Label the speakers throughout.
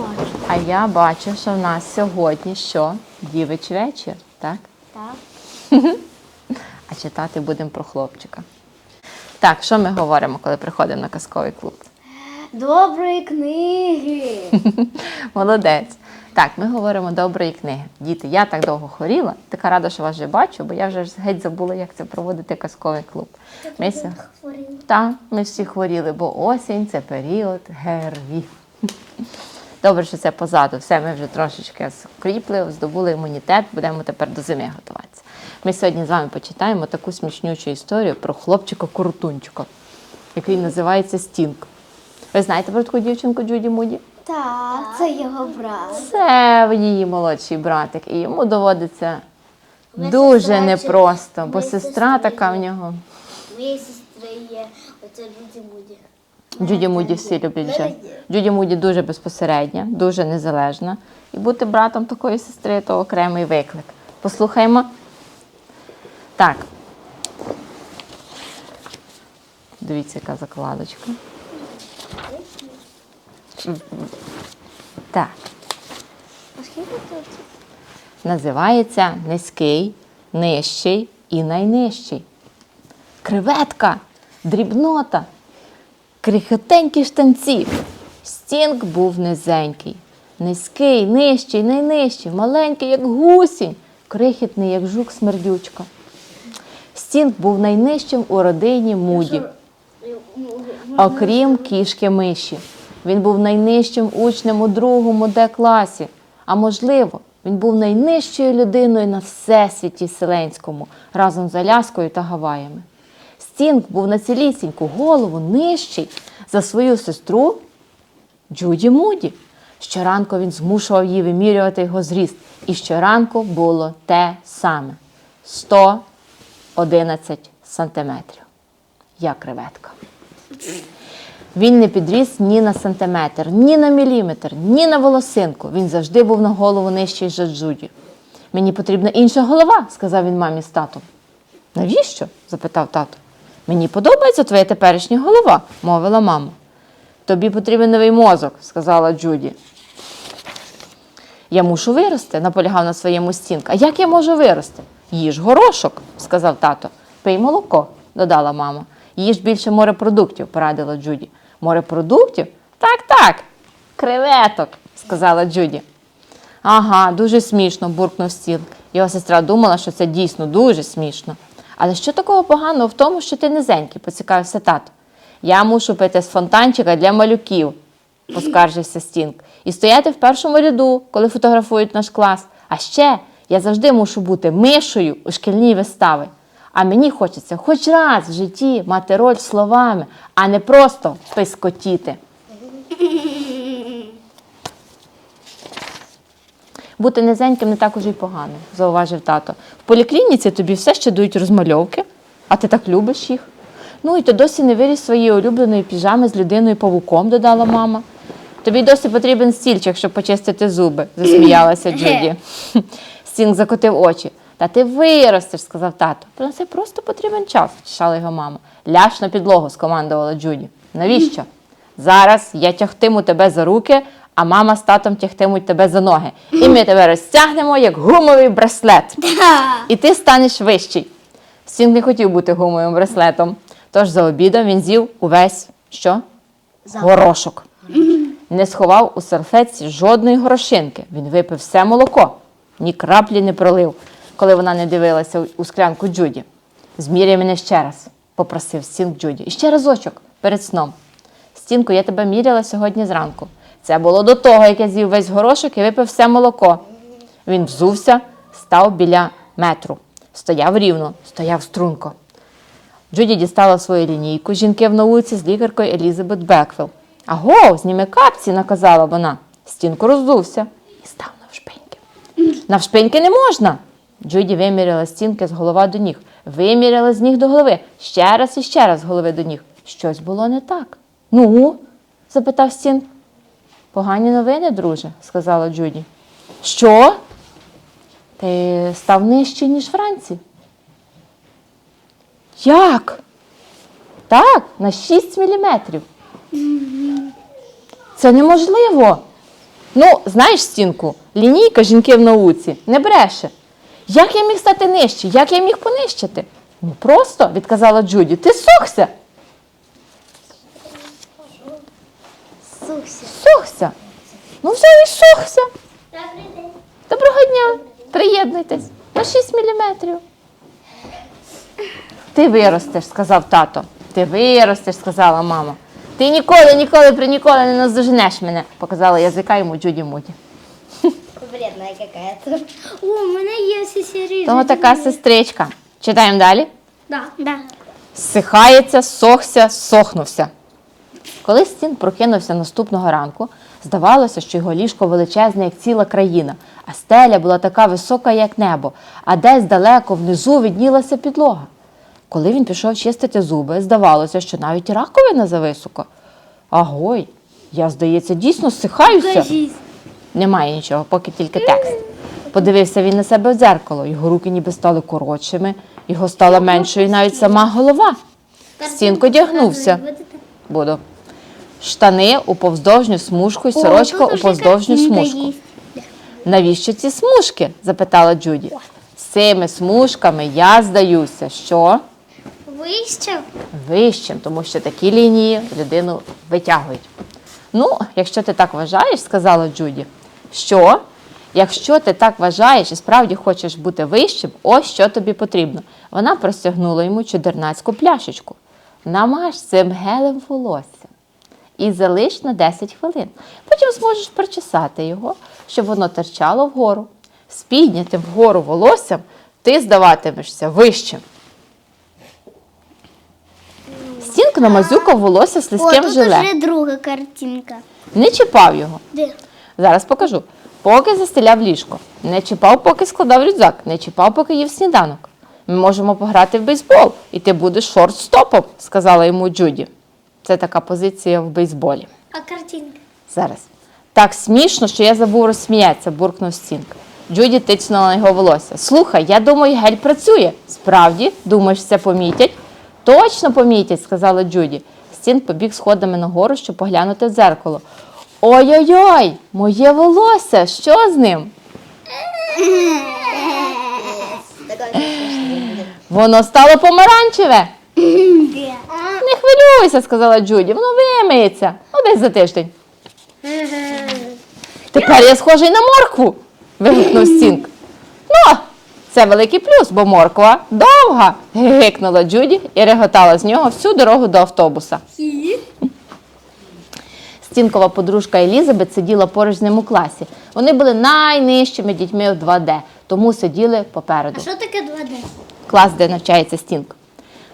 Speaker 1: бачу.
Speaker 2: А я бачу, що в нас сьогодні що? Дівич вечір, так?
Speaker 1: Так.
Speaker 2: А читати будемо про хлопчика. Так, що ми говоримо, коли приходимо на казковий клуб?
Speaker 1: Доброї книги.
Speaker 2: Молодець. Так, ми говоримо доброї книги. Діти, я так довго хворіла, така рада, що вас вже бачу, бо я вже ж геть забула, як це проводити казковий клуб. Ми, ся- та, ми всі хворіли, бо осінь це період гервів. Добре, що це позаду. Все, ми вже трошечки скріпли, здобули імунітет, будемо тепер до зими готуватися. Ми сьогодні з вами почитаємо таку смішнючу історію про хлопчика Коротунчика, який називається Стінг. Ви знаєте про таку дівчинку Джуді Муді?
Speaker 1: Так, це його брат.
Speaker 2: Це її молодший братик, і йому доводиться
Speaker 1: Ми
Speaker 2: дуже
Speaker 1: сестра
Speaker 2: непросто, бо
Speaker 1: ми
Speaker 2: сестра
Speaker 1: сестри
Speaker 2: така в нього.
Speaker 1: Моєї сестри є оце Джуді Муді.
Speaker 2: Джуді Муді всі люблять вже. Джуді Муді дуже безпосередня, дуже незалежна. І бути братом такої сестри то окремий виклик. Послухаймо. Так. Дивіться, яка закладочка. Так. Називається низький, нижчий і найнижчий. Креветка, дрібнота, крихотенькі штанці. Стінг був низенький, низький, нижчий, найнижчий, маленький, як гусінь, крихітний, як жук смердючка. Стінг був найнижчим у родині Муді окрім кішки миші. Він був найнижчим учнем у другому Д класі. А можливо, він був найнижчою людиною на всесвіті Вселенському разом з Аляскою та Гаваями. Стінг був на цілісіньку голову нижчий за свою сестру Джуді Муді. Щоранку він змушував її вимірювати його зріст. І щоранку було те саме 111 сантиметрів. Я креветка. Він не підріс ні на сантиметр, ні на міліметр, ні на волосинку. Він завжди був на голову нижчий за Джуді. Мені потрібна інша голова, сказав він мамі з татом. Навіщо? запитав тато. Мені подобається твоя теперішня голова, мовила мама. Тобі потрібен новий мозок, сказала Джуді. Я мушу вирости, наполягав на своєму стінк. А як я можу вирости? Їж горошок, сказав тато. Пий молоко, додала мама. Їж більше морепродуктів, порадила Джуді. Морепродуктів? Так, так. Креветок, сказала Джуді. Ага, дуже смішно, буркнув стінк. Його сестра думала, що це дійсно дуже смішно. Але що такого поганого в тому, що ти низенький, поцікавився тато. Я мушу пити з фонтанчика для малюків, поскаржився Стінг. І стояти в першому ряду, коли фотографують наш клас. А ще я завжди мушу бути мишою у шкільній вистави. А мені хочеться хоч раз в житті мати роль словами, а не просто пискотіти. Бути низеньким не так уже й погано, зауважив тато. В поліклініці тобі все ще дають розмальовки, а ти так любиш їх. Ну і ти досі не виріс своєї улюбленої піжами з людиною павуком, додала мама. Тобі досі потрібен стільчик, щоб почистити зуби, засміялася Джуді. Стінг закотив очі. Та ти виростеш, сказав тато. Та на це просто потрібен час, втішала його мама. Ляж на підлогу, скомандувала Джуді. Навіщо? Зараз я тягтиму тебе за руки, а мама з татом тягтимуть тебе за ноги. І ми тебе розтягнемо, як гумовий браслет. І ти станеш вищий. Стінг не хотів бути гумовим браслетом. Тож за обідом він з'їв увесь що? Горошок. Не сховав у серфеці жодної горошинки. Він випив все молоко, ні краплі не пролив, коли вона не дивилася у- склянку Джуді. Зміряй мене ще раз, попросив Стінг Джуді. І ще разочок перед сном. Стінку, я тебе міряла сьогодні зранку. Це було до того, як я з'їв весь горошок і випив все молоко. Він взувся, став біля метру. Стояв рівно, стояв струнко. Джуді дістала свою лінійку жінки в науці з лікаркою Елізабет Беквіл. Аго, зніми капці, наказала вона. Стінку роздувся і став навшпиньки. Навшпиньки не можна. Джуді виміряла стінки з голова до ніг. Виміряла з ніг до голови. Ще раз і ще раз з голови до ніг. Щось було не так. Ну? запитав Стінг. Погані новини, друже, сказала Джуді. Що? Ти став нижчий, ніж вранці. Як? Так, на 6 міліметрів. Це неможливо. Ну, знаєш, стінку, лінійка жінки в науці не бреше. Як я міг стати нижче? Як я міг понищити? Ну просто, відказала Джуді, ти сохся. Сохся. Ну взяв і сохся.
Speaker 1: Добрий день.
Speaker 2: Доброго дня. Приєднуйтесь. На 6 міліметрів. Ти виростеш, сказав тато. Ти виростеш, сказала мама. Ти ніколи, ніколи, при ніколи не наздоженеш мене, показала язика йому Джуді Муді.
Speaker 1: Вредная какая-то. О, у мене є серії.
Speaker 2: Тому така сестричка. Читаємо далі.
Speaker 1: Да. Да.
Speaker 2: Сихається, сохся, сохнувся. Коли Стін прокинувся наступного ранку, здавалося, що його ліжко величезне, як ціла країна, а стеля була така висока, як небо, а десь далеко внизу віднілася підлога. Коли він пішов чистити зуби, здавалося, що навіть раковина зависоко. Агой, я, здається, дійсно сихаюся. Немає нічого, поки тільки текст. Подивився він на себе в дзеркало, його руки ніби стали коротшими, його стала меншою навіть сама голова. Стінко одягнувся. Буду. Штани у повздовжню смужку і сорочка у повздовжню смужку. Навіщо ці смужки? запитала Джуді. З цими смужками я здаюся, що
Speaker 1: Вище.
Speaker 2: вищим, тому що такі лінії людину витягують. Ну, якщо ти так вважаєш, сказала Джуді, що якщо ти так вважаєш і справді хочеш бути вищим, ось що тобі потрібно. Вона простягнула йому чудернацьку пляшечку. Намаж цим гелем волосся і залиш на 10 хвилин. Потім зможеш причесати його, щоб воно терчало вгору. З піднятим вгору волоссям ти здаватимешся вищим. Стінка намазюкав волосся слизьким
Speaker 1: тут
Speaker 2: желе.
Speaker 1: вже друга картинка.
Speaker 2: Не чіпав його.
Speaker 1: Де?
Speaker 2: Зараз покажу. Поки застеляв ліжко. Не чіпав, поки складав рюкзак. Не чіпав, поки їв сніданок. Ми можемо пограти в бейсбол, і ти будеш шорт-стопом, сказала йому Джуді. Це така позиція в бейсболі.
Speaker 1: А картинка?
Speaker 2: Зараз. Так смішно, що я забув розсміятися, буркнув Стінг. Джуді тицнула на його волосся. Слухай, я думаю, гель працює. Справді, думаєш, це помітять? Точно помітять, сказала Джуді. Стінг побіг сходами нагору, щоб поглянути в дзеркало. Ой-ой-ой, моє волосся, що з ним? Воно стало помаранчеве. Не хвилюйся, сказала Джуді, воно вимиється. Ну, десь за тиждень. Тепер я схожий на моркву. вигукнув Стінг. Ну, це великий плюс, бо морква довга. гикнула Джуді і реготала з нього всю дорогу до автобуса. Стінкова подружка Елізабет сиділа поруч з ним у класі. Вони були найнижчими дітьми в 2D, тому сиділи попереду.
Speaker 1: А Що таке 2D?
Speaker 2: Клас, де навчається Стінг.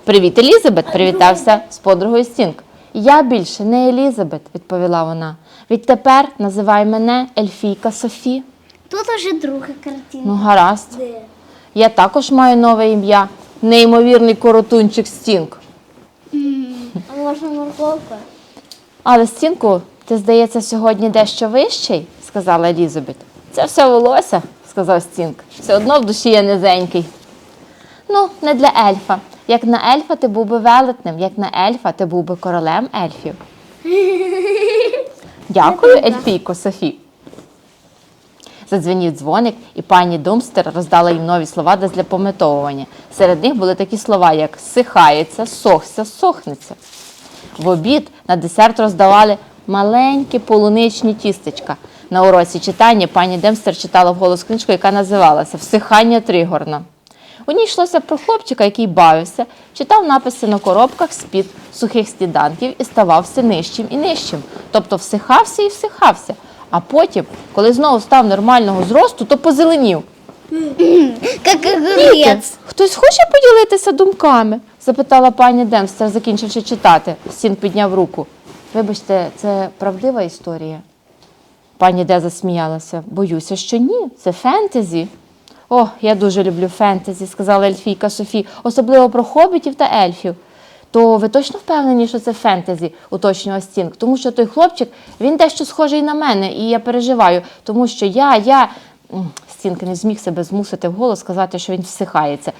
Speaker 2: Привіт, Елізабет, привітався з подругою Стінг. Я більше не Елізабет, відповіла вона. Відтепер називай мене Ельфійка Софі.
Speaker 1: Тут уже друга картинка.
Speaker 2: Ну, гаразд.
Speaker 1: Де?
Speaker 2: Я також маю нове ім'я. Неймовірний коротунчик Стінг.
Speaker 1: А може морковка?
Speaker 2: Але Стінку, ти, здається, сьогодні дещо вищий, сказала Елізабет. Це все волосся, сказав Стінг. Все одно в душі я низенький. Ну, не для ельфа. Як на ельфа ти був би велетним, як на ельфа ти був би королем ельфів. Дякую, Ельфійко Софі. Задзвенів дзвоник, і пані Думстер роздала їм нові слова для запам'ятовування. Серед них були такі слова, як сихається, сохся, сохнеться. В обід на десерт роздавали маленькі полуничні тістечка. На уроці читання пані Демстер читала вголос книжку, яка називалася Всихання Тригорна. У ній йшлося про хлопчика, який бавився, читав написи на коробках з-під сухих сніданків і ставав все нижчим і нижчим. Тобто всихався і всихався. А потім, коли знову став нормального зросту, то позеленів.
Speaker 1: Как огурец.
Speaker 2: Хтось хоче поділитися думками? запитала пані Демстер, закінчивши читати. Стін підняв руку. Вибачте, це правдива історія? Пані Де засміялася. Боюся, що ні. Це фентезі. О, я дуже люблю фентезі, сказала Ельфійка Софі, особливо про хобітів та ельфів. То ви точно впевнені, що це фентезі, уточнював Стінг, тому що той хлопчик, він дещо схожий на мене, і я переживаю, тому що я, я. Стінг не зміг себе змусити вголос сказати, що він всихається.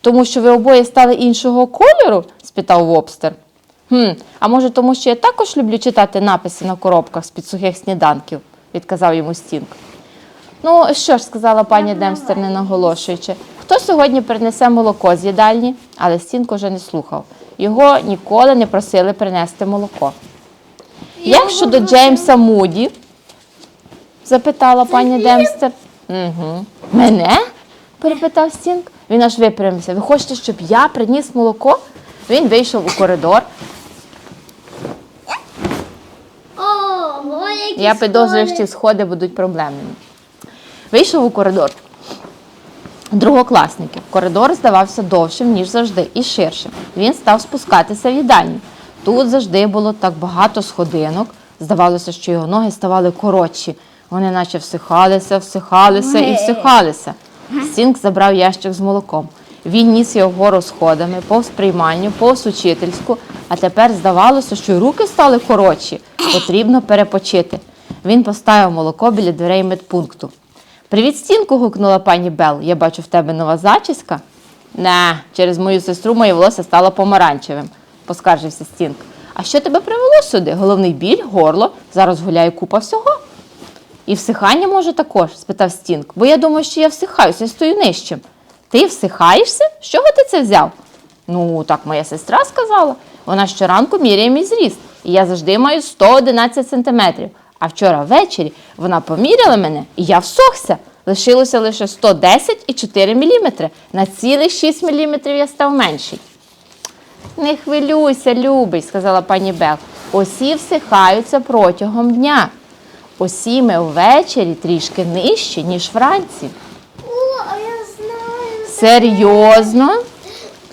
Speaker 2: Тому що ви обоє стали іншого кольору? спитав Вобстер. Хм, а може, тому що я також люблю читати написи на коробках з-під сухих сніданків, відказав йому Стінг. Ну, що ж, сказала пані Демстер, не наголошуючи. Хто сьогодні принесе молоко з їдальні? Але Стінг уже не слухав. Його ніколи не просили принести молоко. Як щодо Джеймса Муді? запитала пані Демстер. Угу. Мене? перепитав Стінг. Він аж випрямився. Ви хочете, щоб я приніс молоко? Він вийшов у коридор.
Speaker 1: Ого, які
Speaker 2: Я підозрюю, що ці сходи будуть проблемними. Вийшов у коридор. Другокласників. Коридор здавався довшим, ніж завжди, і ширшим. Він став спускатися в їдальню. Тут завжди було так багато сходинок. Здавалося, що його ноги ставали коротші. Вони наче всихалися, всихалися і всихалися. Стінг забрав ящик з молоком. Він ніс його вгору сходами, повз приймальню, повз учительську, а тепер здавалося, що руки стали коротші. Потрібно перепочити. Він поставив молоко біля дверей медпункту. Привіт, стінку. гукнула пані Бел. Я бачу в тебе нова зачіска. Не, через мою сестру моє волосся стало помаранчевим, поскаржився Стінг. А що тебе привело сюди? Головний біль, горло, зараз гуляє купа всього. І всихання може також? спитав Стінг. Бо я думаю, що я всихаюся, я стою нижчим. Ти всихаєшся? З чого ти це взяв? Ну, так моя сестра сказала. Вона щоранку міряє мій зріст, і я завжди маю 111 сантиметрів. А вчора ввечері вона поміряла мене, і я всохся. Лишилося лише 110,4 мм. На цілих 6 мм я став менший. Не хвилюйся, любий, сказала пані Бел. Усі всихаються протягом дня. Усі ми ввечері трішки нижче, ніж вранці.
Speaker 1: О, а я знаю.
Speaker 2: Серйозно?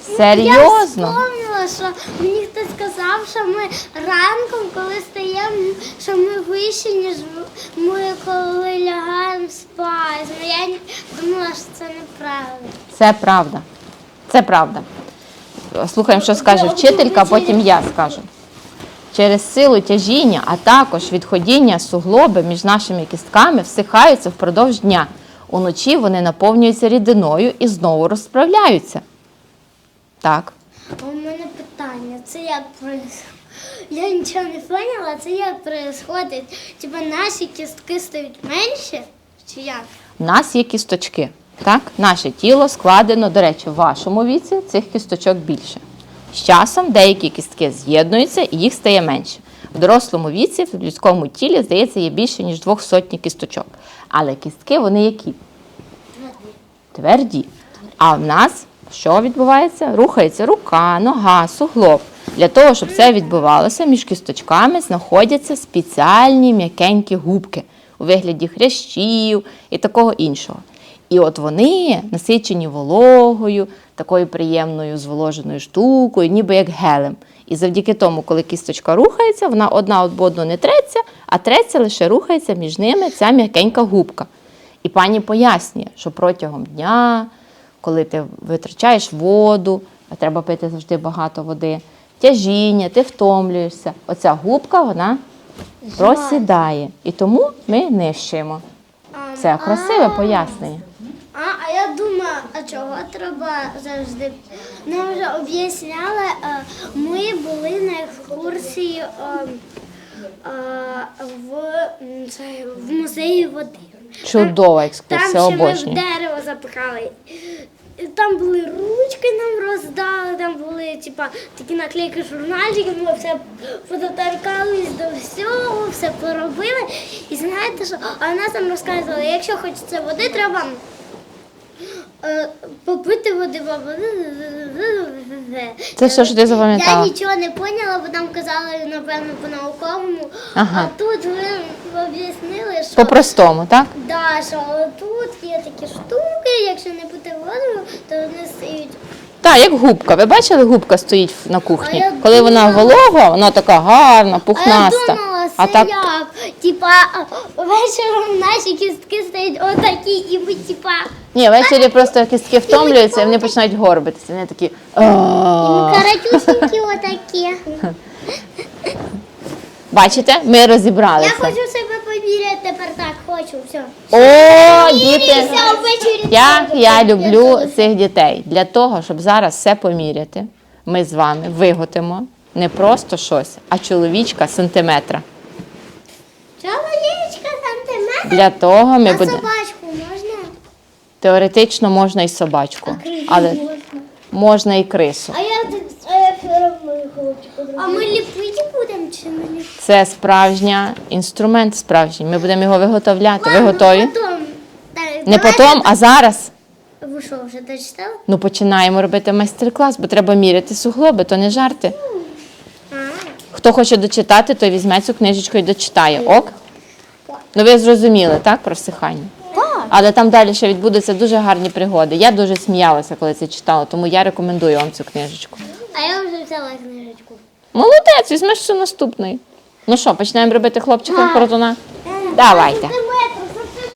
Speaker 1: Я
Speaker 2: Серйозно?
Speaker 1: вспомнила, що мені хтось сказав, що ми ранком, коли стаємо, що ми вищі, ніж ми коли лягаємо спати. Ну, Я думала, що це неправда.
Speaker 2: Це правда. Це правда. Слухаємо, що скаже вчителька, а потім я скажу. Через силу тяжіння, а також відходіння суглоби між нашими кістками всихаються впродовж дня. Уночі вони наповнюються рідиною і знову розправляються. Так.
Speaker 1: У мене питання, це як происходить? Я нічого не поняла, це як происходить? Типа наші кістки стають менші? Чи як?
Speaker 2: У нас є кісточки. Так? Наше тіло складено, до речі, в вашому віці цих кісточок більше. З часом деякі кістки з'єднуються і їх стає менше. В дорослому віці в людському тілі, здається, є більше, ніж двох сотні кісточок. Але кістки вони які? Тверді. А в нас що відбувається? Рухається рука, нога, суглоб. Для того, щоб це відбувалося, між кісточками знаходяться спеціальні м'якенькі губки у вигляді хрящів і такого іншого. І от вони насичені вологою, такою приємною зволоженою штукою, ніби як гелем. І завдяки тому, коли кісточка рухається, вона одна об одну не треться, а треться лише рухається між ними ця м'якенька губка. І пані пояснює, що протягом дня, коли ти витрачаєш воду, а треба пити завжди багато води, тяжіння, ти втомлюєшся, оця губка вона просідає. І тому ми нищимо. Це красиве пояснення.
Speaker 1: А, а я думаю, а чого треба завжди? Нам вже об'ясняли, е, ми були на екскурсії е, е, в, в музеї води.
Speaker 2: Чудова
Speaker 1: Там ще ми в дерево запихали. Там були ручки, нам роздали, там були типа, такі наклейки журнальчики, ми все фототоркались до всього, все поробили. І знаєте що? А нас там розказували, якщо хочеться води, треба е, попити води,
Speaker 2: Це все, що ти
Speaker 1: Я нічого не поняла, бо там казали, напевно, по-науковому.
Speaker 2: Ага.
Speaker 1: А тут ви об'яснили, що
Speaker 2: По-простому, так?
Speaker 1: Да, що тут є такі штуки, якщо не пити воду, то вони стають.
Speaker 2: Так, як губка. Ви бачили, губка стоїть на
Speaker 1: А
Speaker 2: кухні.
Speaker 1: я
Speaker 2: Коли вона
Speaker 1: думала-
Speaker 2: волога, вона така гарна,
Speaker 1: А я
Speaker 2: пухнаста.
Speaker 1: думала, це
Speaker 2: А так
Speaker 1: як? Типа вечором наші кістки стають отакі, і ми типа.
Speaker 2: ні, ввечері просто кістки втомлюються, і вони починають горбитися. Вони такі.
Speaker 1: І ми
Speaker 2: «А».
Speaker 1: отакі.
Speaker 2: Бачите, ми
Speaker 1: Я
Speaker 2: розібралися.
Speaker 1: хочу себе поміряти тепер так, хочу, все.
Speaker 2: О, діти!
Speaker 1: Теж.
Speaker 2: я люблю цих дітей. Для того, щоб зараз все поміряти, ми з вами виготимо не просто щось, а чоловічка сантиметра.
Speaker 1: Чоловічка сантиметра.
Speaker 2: Для того ми
Speaker 1: А
Speaker 2: будемо.
Speaker 1: собачку можна?
Speaker 2: Теоретично можна і собачку, але
Speaker 1: можна.
Speaker 2: можна і крису.
Speaker 1: А я а я все одно хлопчику. А ми ліпити будемо чи не ліпити?
Speaker 2: Це справжня інструмент справжній. Ми будемо його виготовляти. Ви готові?
Speaker 1: Потом.
Speaker 2: Не потім, а зараз.
Speaker 1: Ви що, вже дочитали?
Speaker 2: Ну починаємо робити майстер-клас, бо треба міряти суглоби, то не жарти. Хто хоче дочитати, той візьме цю книжечку і дочитає. Ок? Ну ви зрозуміли, так, про всихання? Але там далі ще відбудуться дуже гарні пригоди. Я дуже сміялася, коли це читала, тому я рекомендую вам цю книжечку.
Speaker 1: А я вже взяла книжечку.
Speaker 2: Молодець, візьмеш все наступний. Ну що, починаємо робити хлопчика коротуна? Давайте.